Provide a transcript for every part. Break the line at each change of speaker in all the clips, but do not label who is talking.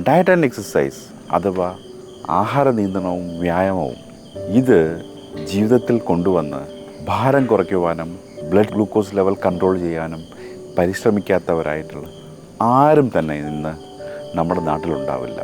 Diet and exercise അഥവാ ആഹാര നിയന്ത്രണവും വ്യായാമവും ഇത് ജീവിതത്തിൽ കൊണ്ടുവന്ന് ഭാരം കുറയ്ക്കുവാനും ബ്ലഡ് ഗ്ലൂക്കോസ് ലെവൽ കൺട്രോൾ ചെയ്യാനും പരിശ്രമിക്കാത്തവരായിട്ടുള്ള ആരും തന്നെ ഇന്ന് നമ്മുടെ നാട്ടിലുണ്ടാവില്ല.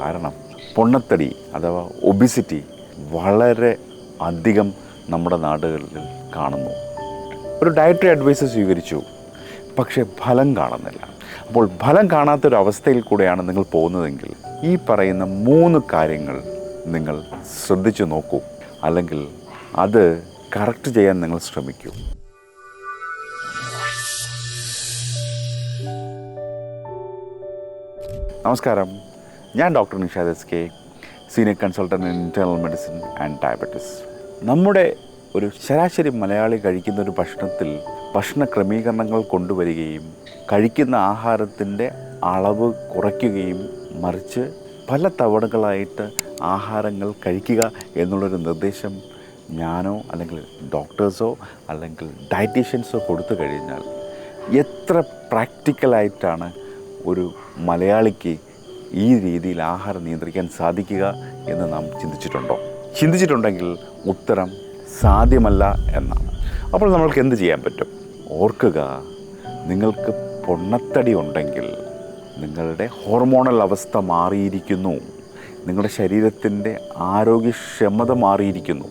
കാരണം പൊണ്ണത്തടി അഥവാ ഒബിസിറ്റി വളരെ അധികം നമ്മുടെ നാടുകളിൽ കാണുന്നു. ഒരു ഡയറ്ററി അഡ്വൈസ് സ്വീകരിച്ചു. പക്ഷേ ഫലം കാണുന്നില്ല. അപ്പോൾ ഫലം കാണാത്തൊരവസ്ഥയിൽ കൂടെയാണ് നിങ്ങൾ പോകുന്നതെങ്കിൽ ഈ പറയുന്ന മൂന്ന് കാര്യങ്ങൾ നിങ്ങൾ ശ്രദ്ധിച്ചു നോക്കൂ. അല്ലെങ്കിൽ അത് കറക്റ്റ് ചെയ്യാൻ നിങ്ങൾ ശ്രമിക്കൂ. നമസ്കാരം. ഞാൻ doctor Nishad S K senior consultant in internal medicine and diabetes. നമ്മുടെ ഒരു ശരാശരി മലയാളി കഴിക്കുന്ന ഒരു ഭക്ഷണത്തിൽ ഭക്ഷണ ക്രമീകരണങ്ങൾ കൊണ്ടുവരികയും കഴിക്കുന്ന ആഹാരത്തിന്റെ അളവ് കുറയ്ക്കുകയും മറിച്ച് പല തവണകളായിട്ട് ആഹാരങ്ങൾ കഴിക്കുക എന്നുള്ളൊരു നിർദ്ദേശം ഞാനോ അല്ലെങ്കിൽ ഡോക്ടേഴ്സോ അല്ലെങ്കിൽ ഡയറ്റീഷ്യൻസോ കൊടുത്തു കഴിഞ്ഞാൽ എത്ര പ്രാക്ടിക്കലായിട്ടാണ് ഒരു മലയാളിക്ക് ഈ രീതിയിൽ ആഹാരം നിയന്ത്രിക്കാൻ സാധിക്കുക എന്ന് നാം ചിന്തിച്ചിട്ടുണ്ടോ? ചിന്തിച്ചിട്ടുണ്ടെങ്കിൽ ഉത്തരം സാധ്യമല്ല എന്നാണ്. അപ്പോൾ നമ്മൾക്ക് എന്ത് ചെയ്യാൻ പറ്റും? ഓർക്കുക നിങ്ങൾക്ക് പൊണ്ണത്തടി ഉണ്ടെങ്കിൽ നിങ്ങളുടെ ഹോർമോണൽ അവസ്ഥ മാറിയിരിക്കുന്നു. നിങ്ങളുടെ ശരീരത്തിന്റെ ആരോഗ്യക്ഷമത മാറിയിരിക്കുന്നു.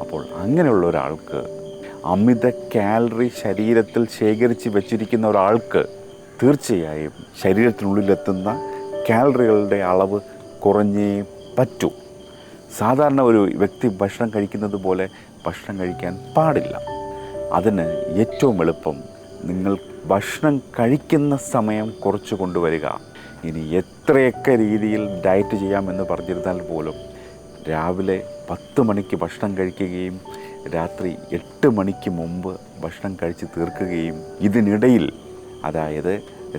അപ്പോൾ അങ്ങനെയുള്ള ഒരാൾക്ക് അമിത കാലറി ശരീരത്തിൽ ശേഖരിച്ച് വെച്ചിരിക്കുന്ന ഒരാൾക്ക് തീർച്ചയായും ശരീരത്തിനുള്ളിലെത്തുന്ന കാലറികളുടെ അളവ് കുറഞ്ഞേ പറ്റൂ. സാധാരണ ഒരു വ്യക്തി ഭക്ഷണം കഴിക്കുന്നത് പോലെ ഭക്ഷണം കഴിക്കാൻ പാടില്ല. അതിന് ഏറ്റവും എളുപ്പം നിങ്ങൾ ഭക്ഷണം കഴിക്കുന്ന സമയം കുറച്ച് കൊണ്ടുവരിക. ഇനി എത്രയൊക്കെ രീതിയിൽ ഡയറ്റ് ചെയ്യാമെന്ന് പറഞ്ഞിരുന്നാൽ പോലും രാവിലെ പത്ത് മണിക്ക് ഭക്ഷണം കഴിക്കുകയും രാത്രി എട്ട് മണിക്ക് മുമ്പ് ഭക്ഷണം കഴിച്ച് തീർക്കുകയും ഇതിനിടയിൽ അതായത്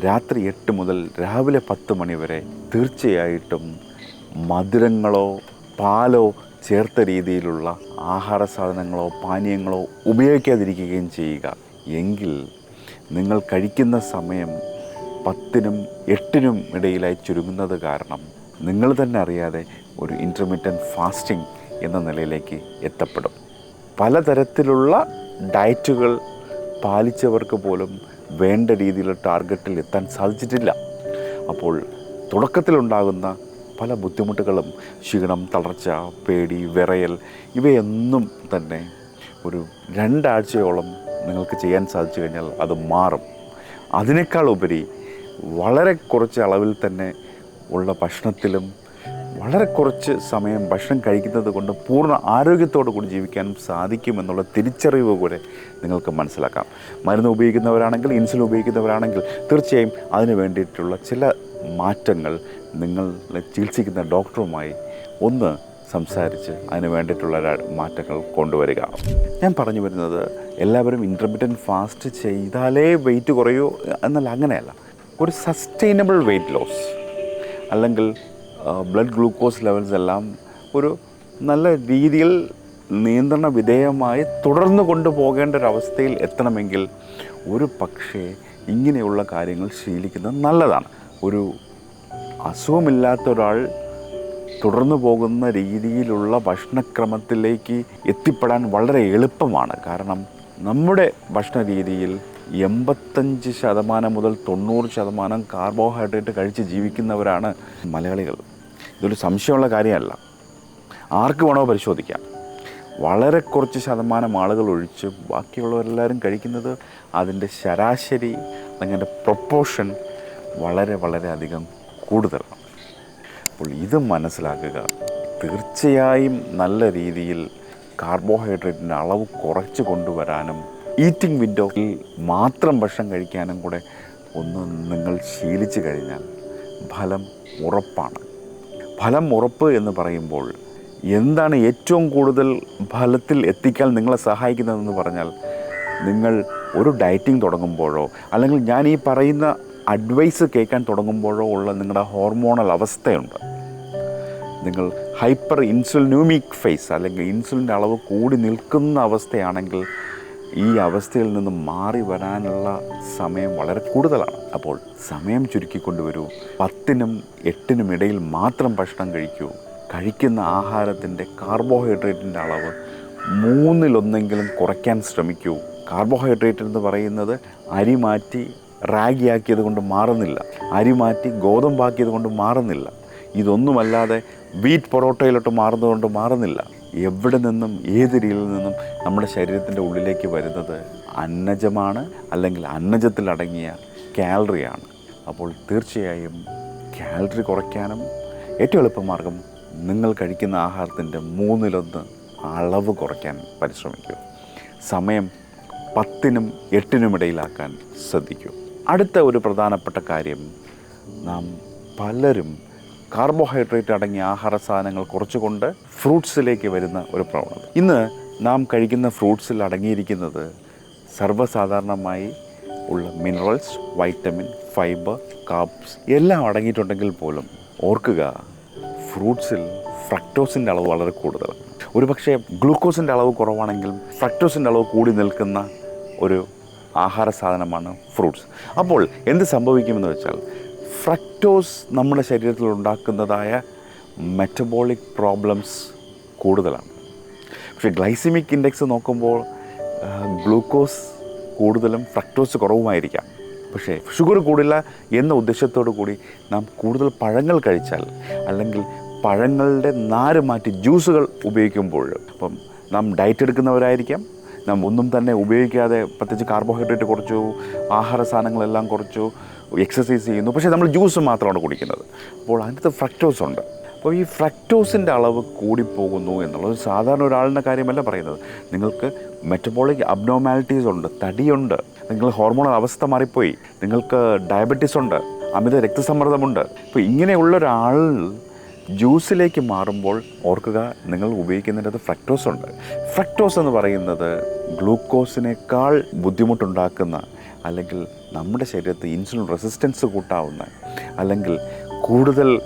രാത്രി എട്ട് മുതൽ രാവിലെ പത്ത് മണി വരെ തീർച്ചയായിട്ടും മധുരങ്ങളോ പാലോ ചേർത്ത രീതിയിലുള്ള ആഹാര സാധനങ്ങളോ പാനീയങ്ങളോ ഉപയോഗിക്കാതിരിക്കുകയും ചെയ്യുക. എങ്കിൽ നിങ്ങൾ കഴിക്കുന്ന സമയം പത്തിനും എട്ടിനും ഇടയിലായി ചുരുങ്ങുന്നത് കാരണം നിങ്ങൾ തന്നെ അറിയാതെ ഒരു ഇന്റർമീഡിയറ്റ് ഫാസ്റ്റിംഗ് എന്ന നിലയിലേക്ക് എത്തപ്പെടും. പലതരത്തിലുള്ള ഡയറ്റുകൾ പാലിച്ചവർക്ക് പോലും വേണ്ട രീതിയിലുള്ള ടാർഗറ്റിൽ എത്താൻ സാധിച്ചിട്ടില്ല. അപ്പോൾ തുടക്കത്തിലുണ്ടാകുന്ന പല ബുദ്ധിമുട്ടുകളും ക്ഷീണം തളർച്ച പേടി വിറയൽ ഇവയൊന്നും തന്നെ ഒരു രണ്ടാഴ്ചയോളം നിങ്ങൾക്ക് ചെയ്യാൻ സാധിച്ചു കഴിഞ്ഞാൽ അത് മാറും. അതിനേക്കാൾ ഉപരി വളരെ കുറച്ച് അളവിൽ തന്നെ ഉള്ള ഭക്ഷണത്തിലും വളരെ കുറച്ച് സമയം ഭക്ഷണം കഴിക്കുന്നത് കൊണ്ട് പൂർണ ആരോഗ്യത്തോടു കൂടി ജീവിക്കാനും സാധിക്കുമെന്നുള്ള തിരിച്ചറിവ് കൂടെ നിങ്ങൾക്ക് മനസ്സിലാക്കാം. മരുന്ന് ഉപയോഗിക്കുന്നവരാണെങ്കിൽ ഇൻസുലിൻ ഉപയോഗിക്കുന്നവരാണെങ്കിൽ തീർച്ചയായും അതിന് വേണ്ടിയിട്ടുള്ള ചില മാറ്റങ്ങൾ നിങ്ങളെ ചികിത്സിക്കുന്ന ഡോക്ടറുമായി ഒന്ന് സംസാരിച്ച് അതിന് വേണ്ടിയിട്ടുള്ള മാറ്റങ്ങൾ കൊണ്ടുവരിക. ഞാൻ പറഞ്ഞു വരുന്നത് എല്ലാവരും ഇന്റർമീഡിയറ്റ് ഫാസ്റ്റ് ചെയ്താലേ വെയിറ്റ് കുറയൂ എന്നല്ല അങ്ങനെയല്ല. ഒരു സസ്റ്റൈനബിൾ വെയിറ്റ് ലോസ് അല്ലെങ്കിൽ ബ്ലഡ് ഗ്ലൂക്കോസ് ലെവൽസ് എല്ലാം ഒരു നല്ല രീതിയിൽ നിയന്ത്രണ വിധേയമായി തുടർന്ന് കൊണ്ടുപോകേണ്ട ഒരു അവസ്ഥയിൽ എത്തണമെങ്കിൽ ഒരു പക്ഷേ ഇങ്ങനെയുള്ള കാര്യങ്ങൾ ശീലിക്കുന്നത് നല്ലതാണ്. ഒരു അസുഖമില്ലാത്ത ഒരാൾ തുടർന്നു പോകുന്ന രീതിയിലുള്ള ഭക്ഷണക്രമത്തിലേക്ക് എത്തിപ്പെടാൻ വളരെ എളുപ്പമാണ്. കാരണം നമ്മുടെ ഭക്ഷണ രീതിയിൽ എൺപത്തഞ്ച് ശതമാനം മുതൽ തൊണ്ണൂറ് ശതമാനം കാർബോഹൈഡ്രേറ്റ് കഴിച്ച് ജീവിക്കുന്നവരാണ് മലയാളികൾ. ഇതൊരു സംശയമുള്ള കാര്യമല്ല. ആർക്ക് വേണോ പരിശോധിക്കാം. വളരെ കുറച്ച് ശതമാനം ആളുകൾ ഒഴിച്ച് ബാക്കിയുള്ളവരെല്ലാവരും കഴിക്കുന്നത് അതിന്റെ ശരാശരി അതിന്റെ പ്രൊപ്പോഷൻ വളരെ വളരെ അധികം കൂടുതലാണ് അപ്പോൾ ഇത് മനസ്സിലാക്കുക. തീർച്ചയായും നല്ല രീതിയിൽ കാർബോഹൈഡ്രേറ്റിന്റെ അളവ് കുറച്ച് കൊണ്ടുവരാനും ഈറ്റിംഗ് വിൻഡോയിൽ മാത്രം ഭക്ഷണം കഴിക്കാനും കൂടെ ഒന്ന് നിങ്ങൾ ശീലിച്ചു കഴിഞ്ഞാൽ ഫലം ഉറപ്പാണ്. ഫലം ഉറപ്പ് എന്ന് പറയുമ്പോൾ എന്താണ് ഏറ്റവും കൂടുതൽ ഫലത്തിൽ എത്തിക്കാൻ നിങ്ങളെ സഹായിക്കുന്നതെന്ന് പറഞ്ഞാൽ നിങ്ങൾ ഒരു ഡയറ്റിംഗ് തുടങ്ങുമ്പോഴോ അല്ലെങ്കിൽ ഞാൻ ഈ പറയുന്ന അഡ്വൈസ് കേൾക്കാൻ തുടങ്ങുമ്പോഴോ ഉള്ള നിങ്ങളുടെ ഹോർമോണൽ അവസ്ഥയുണ്ട്. നിങ്ങൾ ഹൈപ്പർ ഇൻസുലിനൂമിക് ഫേസ് അല്ലെങ്കിൽ ഇൻസുലിന്റെ അളവ് കൂടി നിൽക്കുന്ന അവസ്ഥയാണെങ്കിൽ ഈ അവസ്ഥയിൽ നിന്ന് മാറി വരാനുള്ള സമയം വളരെ കൂടുതലാണ്. അപ്പോൾ സമയം ചുരുക്കിക്കൊണ്ടുവരൂ പത്തിനും എട്ടിനും ഇടയിൽ മാത്രം ഭക്ഷണം കഴിക്കൂ. കഴിക്കുന്ന ആഹാരത്തിന്റെ കാർബോഹൈഡ്രേറ്റിന്റെ അളവ് മൂന്നിലൊന്നെങ്കിലും കുറയ്ക്കാൻ ശ്രമിക്കൂ. കാർബോഹൈഡ്രേറ്റ് എന്ന് പറയുന്നത് അരി മാറ്റി റാഗിയാക്കിയത് കൊണ്ട് മാറുന്നില്ല. അരി മാറ്റി ഗോതമ്പാക്കിയത് കൊണ്ട് മാറുന്നില്ല. ഇതൊന്നുമല്ലാതെ വീറ്റ് പൊറോട്ടയിലോട്ട് മാറുന്നതുകൊണ്ട് മാറുന്നില്ല. എവിടെ നിന്നും ഏത് രീതിയിൽ നിന്നും നമ്മുടെ ശരീരത്തിന്റെ ഉള്ളിലേക്ക് വരുന്നത് അന്നജമാണ് അല്ലെങ്കിൽ അന്നജത്തിൽ അടങ്ങിയ കാലറിയാണ്. അപ്പോൾ തീർച്ചയായും കാലറി കുറയ്ക്കാനും ഏറ്റവും എളുപ്പമാർഗം നിങ്ങൾ കഴിക്കുന്ന ആഹാരത്തിന്റെ മൂന്നിലൊന്ന് അളവ് കുറയ്ക്കാൻ പരിശ്രമിക്കൂ സമയം പത്തിനും എട്ടിനും ഇടയിലാക്കാൻ ശ്രദ്ധിക്കൂ അടുത്ത ഒരു പ്രധാനപ്പെട്ട കാര്യം. നാം പലരും കാർബോഹൈഡ്രേറ്റ് അടങ്ങിയ ആഹാര സാധനങ്ങൾ കുറച്ചുകൊണ്ട് ഫ്രൂട്ട്സിലേക്ക് വരുന്ന ഒരു പ്രവണത. ഇന്ന് നാം കഴിക്കുന്ന ഫ്രൂട്ട്സിൽ അടങ്ങിയിരിക്കുന്നത് സർവസാധാരണമായി ഉള്ള മിനറൽസ് വൈറ്റമിൻ ഫൈബർ കാർബ്സ് എല്ലാം അടങ്ങിയിട്ടുണ്ടെങ്കിൽ പോലും ഓർക്കുക ഫ്രൂട്ട്സിൽ ഫ്രക്ടോസിന്റെ അളവ് വളരെ കൂടുതലാണ്. ഒരുപക്ഷെ ഗ്ലൂക്കോസിന്റെ അളവ് കുറവാണെങ്കിലും ഫ്രക്ടോസിന്റെ അളവ് കൂടി നിൽക്കുന്ന ഒരു ആഹാര സാധനമാണ് ഫ്രൂട്ട്സ്. അപ്പോൾ എന്ത് സംഭവിക്കുമെന്ന് വെച്ചാൽ ഫ്രക്ടോസ് നമ്മുടെ ശരീരത്തിൽ ഉണ്ടാക്കുന്നതായ മെറ്റബോളിക് പ്രോബ്ലംസ് കൂടുതലാണ്. പക്ഷേ ഗ്ലൈസിമിക് ഇൻഡെക്സ് നോക്കുമ്പോൾ ഗ്ലൂക്കോസ് കൂടുതലും ഫ്രക്ടോസ് കുറവുമായിരിക്കാം. പക്ഷേ ഷുഗർ കൂടില്ല എന്ന ഉദ്ദേശത്തോടു കൂടി നാം കൂടുതൽ പഴങ്ങൾ കഴിച്ചാൽ അല്ലെങ്കിൽ പഴങ്ങളുടെ നാര് മാറ്റി ജ്യൂസുകൾ ഉപയോഗിക്കുമ്പോൾ അപ്പം നാം ഡയറ്റ് എടുക്കുന്നവരായിരിക്കാം നാം ഒന്നും തന്നെ ഉപയോഗിക്കാതെ പ്രത്യേകിച്ച് കാർബോഹൈഡ്രേറ്റ് കുറച്ചു ആഹാര സാധനങ്ങളെല്ലാം കുറച്ചു എക്സസൈസ് ചെയ്യുന്നു. പക്ഷേ നമ്മൾ ജ്യൂസ് മാത്രമാണ് കുടിക്കുന്നത്. അപ്പോൾ അതിനകത്ത് ഫ്രക്ടോസ് ഉണ്ട്. അപ്പോൾ ഈ ഫ്രക്ടോസിന്റെ അളവ് കൂടിപ്പോകുന്നു എന്നുള്ളത് സാധാരണ ഒരാളിന്റെ കാര്യമല്ല പറയുന്നത്. നിങ്ങൾക്ക് മെറ്റബോളിക് അബ്നോർമാലിറ്റീസ് ഉണ്ട് തടിയുണ്ട് നിങ്ങൾ ഹോർമോണൽ അവസ്ഥ മാറിപ്പോയി നിങ്ങൾക്ക് ഡയബറ്റീസ് ഉണ്ട് അമിത രക്തസമ്മർദ്ദമുണ്ട്. അപ്പോൾ ഇങ്ങനെയുള്ള ഒരാൾ ജ്യൂസിലേക്ക് മാറുമ്പോൾ ഓർക്കുക നിങ്ങൾ ഉപയോഗിക്കുന്നതിന്റെ ഫ്രക്ടോസ് ഉണ്ട്. ഫ്രക്ടോസ് എന്ന് പറയുന്നത് ഗ്ലൂക്കോസിനേക്കാൾ ബുദ്ധിമുട്ടുണ്ടാക്കുന്ന അല്ലെങ്കിൽ നമ്മുടെ ശരീരത്തിൽ ഇൻസുലിൻ റെസിസ്റ്റൻസ് കൂട്ടാവുന്ന അല്ലെങ്കിൽ കൂടുതൽ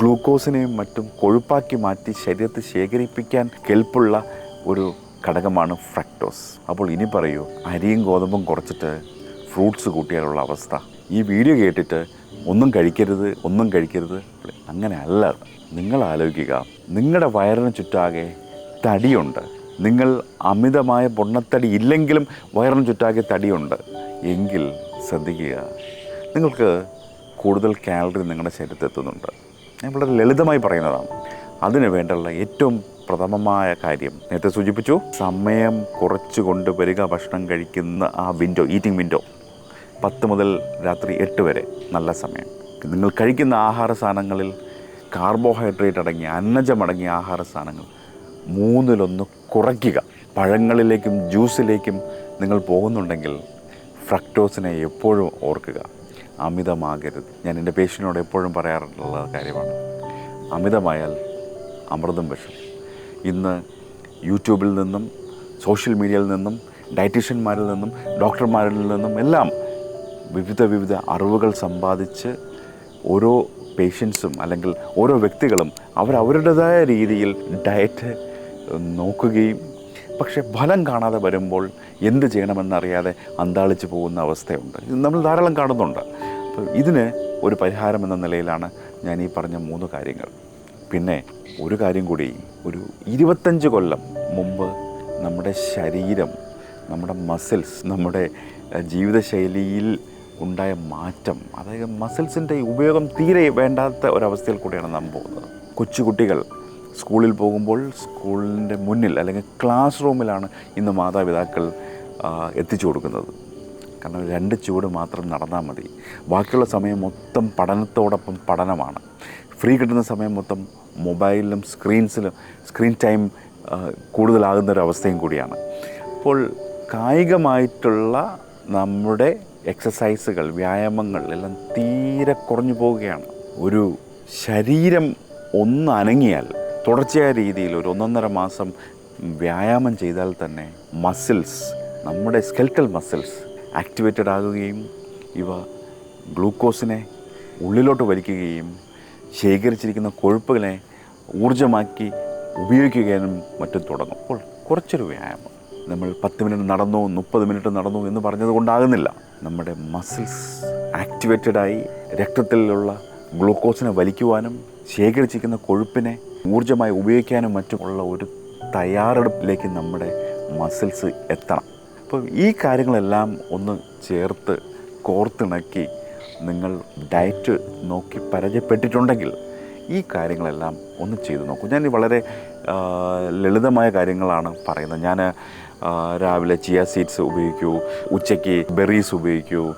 ഗ്ലൂക്കോസിനെയും മറ്റും കൊഴുപ്പാക്കി മാറ്റി ശരീരത്തിൽ ശേഖരിപ്പിക്കാൻ കെൽപ്പുള്ള ഒരു ഘടകമാണ് ഫ്രക്ടോസ് അപ്പോൾ ഇനി പറയൂ അരിയും ഗോതമ്പും കുറച്ചിട്ട് ഫ്രൂട്ട്സ് കൂട്ടിയാലുള്ള അവസ്ഥ. ഈ വീഡിയോ കേട്ടിട്ട് ഒന്നും കഴിക്കരുത് ഒന്നും കഴിക്കരുത്. അങ്ങനെ അല്ല നിങ്ങൾ ആലോചിക്കുക. നിങ്ങളുടെ വയറിന് ചുറ്റാകെ തടിയുണ്ട്. നിങ്ങൾ അമിതമായ പൊണ്ണത്തടി ഇല്ലെങ്കിലും വയറിന് ചുറ്റാകെ തടിയുണ്ട്. എങ്കിൽ ശ്രദ്ധിക്കുക. നിങ്ങൾക്ക് കൂടുതൽ കാലറി നിങ്ങളുടെ ശരീരത്തിൽ എത്തുന്നുണ്ട്. ഞാൻ വളരെ ലളിതമായി പറയുന്നതാണ്. അതിന് വേണ്ടുള്ള ഏറ്റവും പ്രഥമമായ കാര്യം നേരത്തെ സൂചിപ്പിച്ചു. സമയം കുറച്ച് കൊണ്ടുവരിക ഭക്ഷണം കഴിക്കുന്ന ആ വിൻഡോ ഈറ്റിംഗ് വിൻഡോ പത്ത് മുതൽ രാത്രി എട്ട് വരെ നല്ല സമയം. നിങ്ങൾ കഴിക്കുന്ന ആഹാര സാധനങ്ങളിൽ കാർബോഹൈഡ്രേറ്റ് അടങ്ങിയ അന്നജമടങ്ങിയ ആഹാര സാധനങ്ങൾ മൂന്നിലൊന്ന് കുറയ്ക്കുക. പഴങ്ങളിലേക്കും ജ്യൂസിലേക്കും നിങ്ങൾ പോകുന്നുണ്ടെങ്കിൽ ഫ്രക്ടോസിനെ എപ്പോഴും ഓർക്കുക. അമിതമാകരുത്. ഞാൻ എന്റെ പേഷ്യനോട് എപ്പോഴും പറയാറുള്ള കാര്യമാണ്. അമിതമായാൽ അമൃതം വിഷം. ഇന്ന് യൂട്യൂബിൽ നിന്നും സോഷ്യൽ മീഡിയയിൽ നിന്നും ഡയറ്റീഷ്യന്മാരിൽ നിന്നും ഡോക്ടർമാരിൽ നിന്നും എല്ലാം വിവിധ വിവിധ അറിവുകൾ സമ്പാദിച്ച് ഓരോ പേഷ്യൻസും അല്ലെങ്കിൽ ഓരോ വ്യക്തികളും അവരവരുടേതായ രീതിയിൽ ഡയറ്റ് നോക്കുകയും പക്ഷെ ഫലം കാണാതെ വരുമ്പോൾ എന്ത് ചെയ്യണമെന്നറിയാതെ അന്താളിച്ച് പോകുന്ന അവസ്ഥയുണ്ട്. നമ്മൾ ധാരാളം കാണുന്നുണ്ട്. അപ്പോൾ ഇതിന് ഒരു പരിഹാരം എന്ന നിലയിലാണ് ഞാൻ ഈ പറഞ്ഞ മൂന്ന് കാര്യങ്ങൾ. പിന്നെ ഒരു കാര്യം കൂടി ഒരു ഇരുപത്തഞ്ച് കൊല്ലം മുമ്പ് നമ്മുടെ ശരീരം നമ്മുടെ മസിൽസ് നമ്മുടെ ജീവിതശൈലിയിൽ ഉണ്ടായ മാറ്റം അതായത് മസിൽസിന്റെ ഉപയോഗം തീരെ വേണ്ടാത്ത ഒരവസ്ഥയിൽ കൂടിയാണ് നാം പോകുന്നത്. കൊച്ചുകുട്ടികൾ സ്കൂളിൽ പോകുമ്പോൾ സ്കൂളിന്റെ മുന്നിൽ അല്ലെങ്കിൽ ക്ലാസ് റൂമിലാണ് ഇന്ന് മാതാപിതാക്കൾ എത്തിച്ചു കൊടുക്കുന്നത്. കാരണം രണ്ട് ചുവട് മാത്രം നടന്നാൽ മതി. ബാക്കിയുള്ള സമയം മൊത്തം പഠനത്തോടൊപ്പം പഠനമാണ്. ഫ്രീ കിട്ടുന്ന സമയം മൊത്തം മൊബൈലിലും സ്ക്രീൻസിലും സ്ക്രീൻ ടൈം കൂടുതലാകുന്ന ഒരു അവസ്ഥയും കൂടിയാണ്. അപ്പോൾ കായികമായിട്ടുള്ള നമ്മുടെ എക്സസൈസുകൾ വ്യായാമങ്ങൾ എല്ലാം തീരെ കുറഞ്ഞു പോവുകയാണ്. ഒരു ശരീരം ഒന്ന് അനങ്ങിയാൽ തുടർച്ചയായ രീതിയിൽ ഒരു ഒന്നൊന്നര മാസം വ്യായാമം ചെയ്താൽ തന്നെ മസിൽസ് നമ്മുടെ സ്കെൽറ്റൽ മസിൽസ് ആക്ടിവേറ്റഡ് ആകുകയും ഇവ ഗ്ലൂക്കോസിനെ ഉള്ളിലോട്ട് വലിക്കുകയും ശേഖരിച്ചിരിക്കുന്ന കൊഴുപ്പുകളെ ഊർജമാക്കി ഉപയോഗിക്കുകയും മറ്റും തുടങ്ങും. അപ്പോൾ കുറച്ചൊരു വ്യായാമം. നമ്മൾ പത്ത് മിനിറ്റ് നടന്നു മുപ്പത് മിനിറ്റ് നടന്നു എന്ന് പറഞ്ഞത് കൊണ്ടാകുന്നില്ല നമ്മുടെ മസിൽസ് ആക്ടിവേറ്റഡായി രക്തത്തിലുള്ള ഗ്ലൂക്കോസിനെ വലിക്കുവാനും ശേഖരിച്ചിരിക്കുന്ന കൊഴുപ്പിനെ ഊർജമായി ഉപയോഗിക്കാനും മറ്റുമുള്ള ഒരു തയ്യാറെടുപ്പിലേക്ക് നമ്മുടെ മസിൽസ് എത്തണം. അപ്പോൾ ഈ കാര്യങ്ങളെല്ലാം ഒന്ന് ചേർത്ത് കോർത്തിണക്കി നിങ്ങൾ ഡയറ്റ് നോക്കി പരിചയപ്പെട്ടിട്ടുണ്ടെങ്കിൽ ഈ കാര്യങ്ങളെല്ലാം ഒന്ന് ചെയ്തു നോക്കൂ. ഞാൻ വളരെ ലളിതമായ കാര്യങ്ങളാണ് പറയുന്നത്. ഞാൻ രാവിലെ ചിയ സീഡ്സ് ഉപയോഗിക്കൂ ഉച്ചയ്ക്ക് ബെറീസ് ഉപയോഗിക്കൂ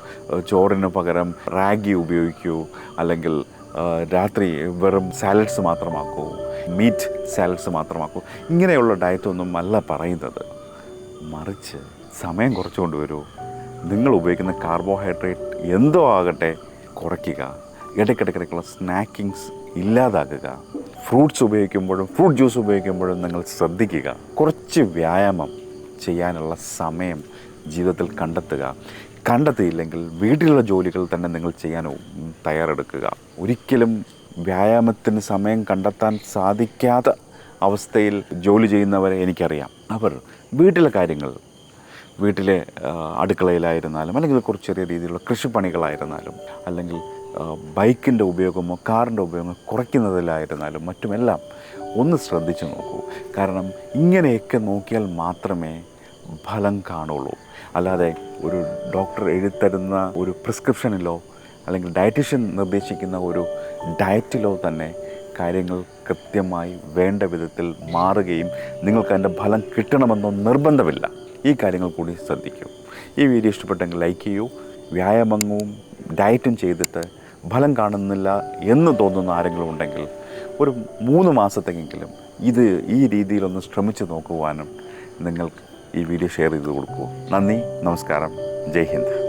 ചോറിന് പകരം റാഗി ഉപയോഗിക്കൂ അല്ലെങ്കിൽ രാത്രി വെറും സാലഡ്സ് മാത്രമാക്കൂ മീറ്റ് സാലഡ്സ് മാത്രമാക്കൂ. ഇങ്ങനെയുള്ള ഡയറ്റൊന്നും അല്ല പറയുന്നത്. മറിച്ച് സമയം കുറച്ചുകൊണ്ട് വരൂ. നിങ്ങൾ ഉപയോഗിക്കുന്ന കാർബോഹൈഡ്രേറ്റ് എന്തോ ആകട്ടെ കുറയ്ക്കുക. ഇടയ്ക്കിടയ്ക്കിടയ്ക്കുള്ള സ്നാക്കിങ്സ് ഇല്ലാതാക്കുക. ഫ്രൂട്ട്സ് ഉപയോഗിക്കുമ്പോഴും ഫ്രൂട്ട് ജ്യൂസ് ഉപയോഗിക്കുമ്പോഴും നിങ്ങൾ ശ്രദ്ധിക്കുക. കുറച്ച് വ്യായാമം ചെയ്യാനുള്ള സമയം ജീവിതത്തിൽ കണ്ടെത്തുക. കണ്ടെത്തിയില്ലെങ്കിൽ വീട്ടിലുള്ള ജോലികൾ തന്നെ നിങ്ങൾ ചെയ്യാൻ തയ്യാറെടുക്കുക. ഒരിക്കലും വ്യായാമത്തിന് സമയം കണ്ടെത്താൻ സാധിക്കാത്ത അവസ്ഥയിൽ ജോലി ചെയ്യുന്നവരെ എനിക്കറിയാം. അവർ വീട്ടിലെ കാര്യങ്ങൾ വീട്ടിലെ അടുക്കളയിലായിരുന്നാലും അല്ലെങ്കിൽ കുറച്ച് ചെറിയ രീതിയിലുള്ള കൃഷിപ്പണികളായിരുന്നാലും അല്ലെങ്കിൽ ബൈക്കിന്റെ ഉപയോഗമോ കാറിന്റെ ഉപയോഗമോ കുറയ്ക്കുന്നതിലായിരുന്നാലും മറ്റുമെല്ലാം ഒന്ന് ശ്രദ്ധിച്ചു നോക്കൂ. കാരണം ഇങ്ങനെയൊക്കെ നോക്കിയാൽ മാത്രമേ ഫലം കാണുള്ളൂ. അല്ലാതെ ഒരു ഡോക്ടർ എഴുതരുന്ന ഒരു പ്രിസ്ക്രിപ്ഷനിലോ അല്ലെങ്കിൽ ഡയറ്റീഷ്യൻ നിർദ്ദേശിക്കുന്ന ഒരു ഡയറ്റിലോ തന്നെ കാര്യങ്ങൾ കൃത്യമായി വേണ്ട വിധത്തിൽ മാറുകയും നിങ്ങൾക്ക് അതിന്റെ ഫലം കിട്ടണമെന്നോ നിർബന്ധമില്ല. ഈ കാര്യങ്ങൾ കൂടി ശ്രദ്ധിക്കൂ. ഈ വീഡിയോ ഇഷ്ടപ്പെട്ടെങ്കിൽ ലൈക്ക് ചെയ്യൂ വ്യായാമവും ഡയറ്റും ചെയ്തിട്ട് ഫലം കാണുന്നില്ല എന്ന് തോന്നുന്ന ആരെങ്കിലും ഉണ്ടെങ്കിൽ ഒരു മൂന്ന് മാസത്തേക്കെങ്കിലും ഇത് ഈ രീതിയിലൊന്ന് ശ്രമിച്ചു നോക്കുവാനും നിങ്ങൾക്ക് ഈ വീഡിയോ ഷെയർ ചെയ്ത് കൊടുക്കൂ. നന്ദി നമസ്കാരം. ജയ് ഹിന്ദ്.